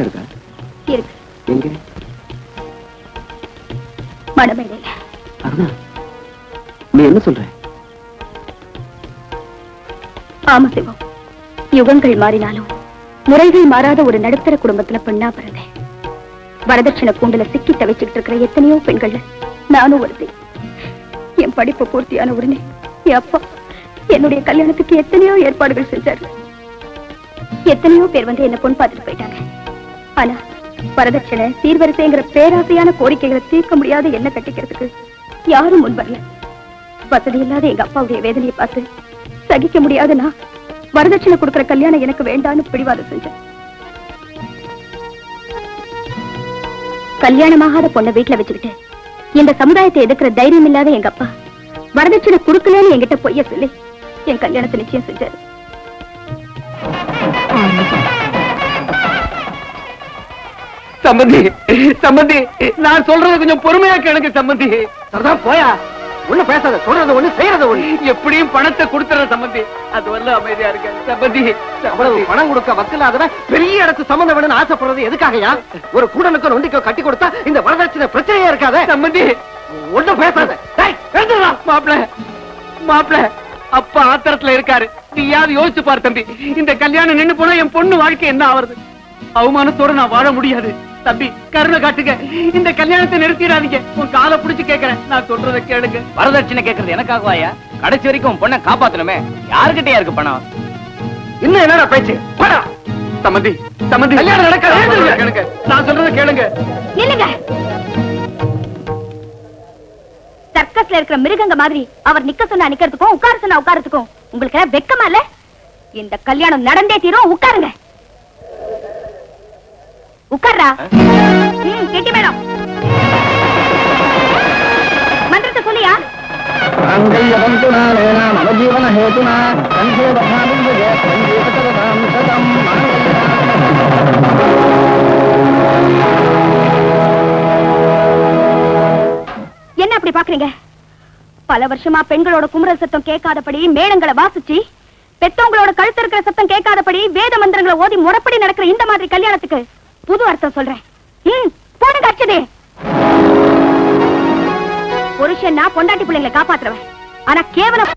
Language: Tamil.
நிச்சயதார்த்தம் இருக்கா? இருக்கு. எங்க? மணமேடையில அருணா நீ என்ன சொல்ற? ஆமா சிவம். யுகங்கள் மாறினாலும் முறைகள் மாறாத ஒரு நடுத்தர குடும்பத்துல பெண்ணா பிறந்தேன். வரதட்சணை கூண்டுல சிக்கி தவிச்சுக்கிட்டு இருக்கிற எத்தனையோ பெண்கள்ல நானும் ஒருத்தி. என் படிப்பு பூர்த்தியான உடனே என் அப்பா என்னுடைய கல்யாணத்துக்கு எத்தனையோ ஏற்பாடுகள் செஞ்சாரு. எத்தனையோ பேர் வந்து என்ன பொண்ணு பார்த்துட்டு போயிட்டாங்க. ஆனா வரதட்சணை சீர்வரிசைங்கிற பேராசையான கோரிக்கைகளை தீர்க்க முடியாத என்ன கட்டிக்கிறதுக்கு யாரும் முன்வரல வசதி இல்லாத எங்க அப்பாவுடைய வேதனையை பார்த்து சகிக்க முடியாத நான் வரதட்சணை கொடுக்கிற கல்யாணம் எனக்கு வேண்டான்னு பிடிவாதம் செஞ்சேன். கல்யாணமாகாத பொண்ணை வீட்டுல வச்சுக்கிட்டு இந்த சமுதாயத்தை எதிர்க்கிற தைரியம் இல்லாத எங்க அப்பா வரதட்சணை கொடுக்கலன்னு என்கிட்ட பொய்ய சொல்லி என் கல்யாணத்தை நிச்சயம் செஞ்சாரு. சம்பந்தி சம்பந்தி நான் சொல்றத கொஞ்சம் பொறுமையா கேளுங்க சம்பந்தி. சரிதான் போயா. ஒண்ணு பேசாத சொல்றது ஒண்ணு செய்யறது ஒண்ணு. எப்படியும் பணத்தை கொடுத்துற சம்பந்தி. அது வரல அமைதியா இருக்க சம்பந்தி அவ்வளவு பணம் கொடுக்க வக்கில்லாதவன் பெரிய இடத்து சம்பந்தம் வேணும்னு ஆசைப்படுறது எதுக்காகயா? ஒரு கூடனுக்கு நொண்டிக்கோ கட்டி கொடுத்தா இந்த வரதட்சணை பிரச்சனையே இருக்காதே. சம்பந்தி. ஒண்ணும் பேசாத. மாப்பிள மாப்பிள அப்பா ஆத்திரத்துல இருக்காரு. நீயாவது யோசிச்சு பாரு தம்பி. இந்த கல்யாணம் நின்னு போனா என் பொண்ணு வாழ்க்கை என்ன ஆவறது? அவமானத்தோட நான் வாழ முடியாது. தம்பி கருணை காட்டுங்க. இந்த கல்யாணத்தை நிறுத்திடாதீங்க. உன் காலை புடிச்சு கேக்குறேன். நான் சொல்றதை கேளுங்க. வரதட்சணை கேக்குறது எனக்காகவாயா? கடைசி வரைக்கும் பொண்ணை காப்பாத்தணுமே. யாருக்கிட்டயா இருக்கு பணம்? இன்னும் என்னடா பேச்சு? போடா. சம்மந்தி சம்மந்தி கல்யாணம் நடக்காது. நான் சொல்றதை கேளுங்க. நான் சொல்றதை கேளுங்க. இல்லங்க சர்க்கஸ்ல இருக்கிற மிருகங்க மாதிரி அவர் நிக்க சொன்னா நிக்கிறதுக்கும் உட்கார சொன்னா உட்காரத்துக்கும் உங்களுக்கு எல்லாம் வெக்கமா இல்ல? இந்த கல்யாணம் நடந்தே தீரும் உட்காருங்க. உட்கார்றா. கெட்டி மேடம். மந்திரத்தை சொல்லியா? என்ன அப்படி பாக்குறீங்க? பல வருஷமா பெண்களோட குமுறல் சத்தம் கேட்காதபடி மேளங்களை வாசிச்சு பெத்தவங்களோட கழுத்து இருக்கிற சத்தம் கேட்காதபடி வேத மந்திரங்களை ஓதி முறைப்படி நடக்கிற இந்த மாதிரி கல்யாணத்துக்கு. புது அர்த்தம் சொல்றேன். ம் போடுங்க புருஷன்னா பொண்டாட்டி பிள்ளைங்களை காப்பாத்துறவன். ஆனா கேவலம்